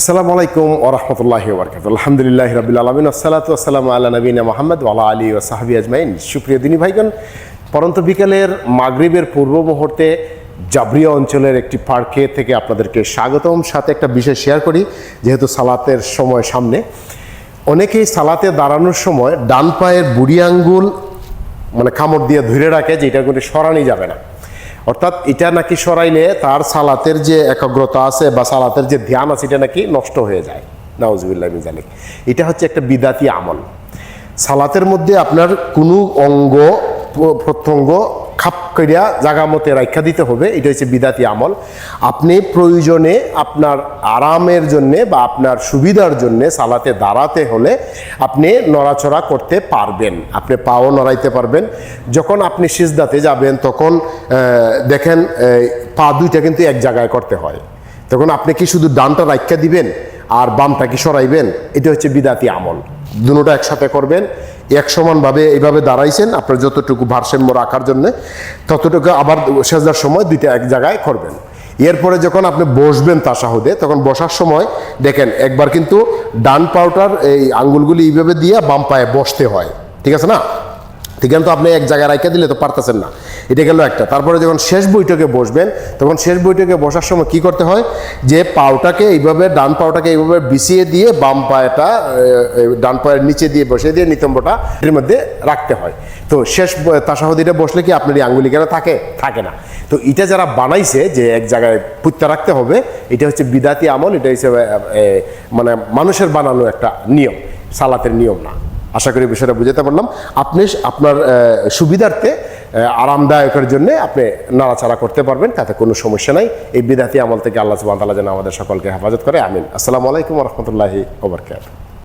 আসসালামু আলাইকুম ওরহমতুল্লাহি ওবরকাত আলহামদুলিল্লাহ রবিল আলমিন আসসালাতু আসসালামু আল্লাহ নবীনা মোহাম্মদ ওয়ালা আলী ও সাহাবি আজমাইন। সুপ্রিয় দিনী ভাইগণ, পরন্ত বিকালের মাগরিবের পূর্ব মুহূর্তে জাবরিয়া অঞ্চলের একটি পার্কে থেকে আপনাদেরকে স্বাগতম। সাথে একটা বিষয় শেয়ার করি, যেহেতু সালাতের সময় সামনে। অনেকেই সালাতে দাঁড়ানোর সময় ডান পায়ের বুড়ি আঙ্গুল মানে কামড় দিয়ে ধরে রাখে যে এটা কোনো সরানি যাবে না। অর্থাৎ এটা নাকি সরাইলে তার সালাতের যে একাগ্রতা আছে বা সালাতের যে ধ্যান আছে, এটা নাকি নষ্ট হয়ে যায়। নাউজুবিল্লাহ মিজালিক এটা হচ্ছে একটা বিদাতি আমল। সালাতের মধ্যে আপনার কোনো অঙ্গ, প্রত্যঙ্গ খাপ করিয়া জাগা মতে রাখা দিতে হবে, এটা হচ্ছে বিদাতি আমল। আপনি প্রয়োজনে আপনার আরামের জন্যে বা আপনার সুবিধার জন্যে সালাতে দাঁড়াতে হলে আপনি নড়াচড়া করতে পারবেন, আপনি পাও নড়াইতে পারবেন। যখন আপনি সিজদাতে যাবেন, তখন দেখেন পা দুইটা কিন্তু এক জায়গায় করতে হয়। তখন আপনি কি শুধু ডানটা রাখা দিবেন আর বামটা কি সরাইবেন? এটা হচ্ছে বিদাতি আমল। দুটোটা একসাথে করবেন এক সমানভাবে এইভাবে দাঁড়াইছেন আপনার যতটুকু ভারসাম্য রাখার জন্য, ততটুকু আবার সেজার সময় দুইটা এক জায়গায় করবেন। এরপরে যখন আপনি বসবেন তাসাহুদে, তখন বসার সময় দেখেন, একবার কিন্তু ডান পাউটার এই আঙ্গুলগুলি এইভাবে দিয়ে বাম পায়ে বসতে হয়। ঠিক আছে না? ঠিক আছে তো আপনি এক জায়গায় রাখা দিলে তো পারতেছেন না। এটা গেল একটা। তারপরে যখন শেষ বৈঠকে বসবেন তখন শেষ বৈঠকে বসার সময় কি করতে হয়? যে পাওটাকে এইভাবে ডান পাওটাকে এইভাবে বিছিয়ে দিয়ে বাম পায়েটা ডান পায়ের নিচে দিয়ে বসিয়ে দিয়ে নিতম্বটা এর মধ্যে রাখতে হয়। তো শেষ তাসাহদিটা বসলে কি আপনার এই আঙ্গুলি কেন থাকে? থাকে না। তো এটা যারা বানাইছে যে এক জায়গায় পুত্তা রাখতে হবে এটা হচ্ছে বিদাতি আমল এটা এ, মানে মানুষের বানানো একটা নিয়ম সালাতের নিয়ম না। আশা করি বিষয়টা বুঝাতে পারলাম। আপনি আপনার সুবিধার্থে আরামদায়কের জন্য আপনি নাড়াচাড়া করতে পারবেন, তাতে কোনো সমস্যা নাই। এই বিদাতি আমল থেকে আল্লাহ সুবাহ যেন আমাদের সকলকে হেফাজত করে, আমিন। আসসালামু আলাইকুম রহমতুল্লাহি ওবরকাত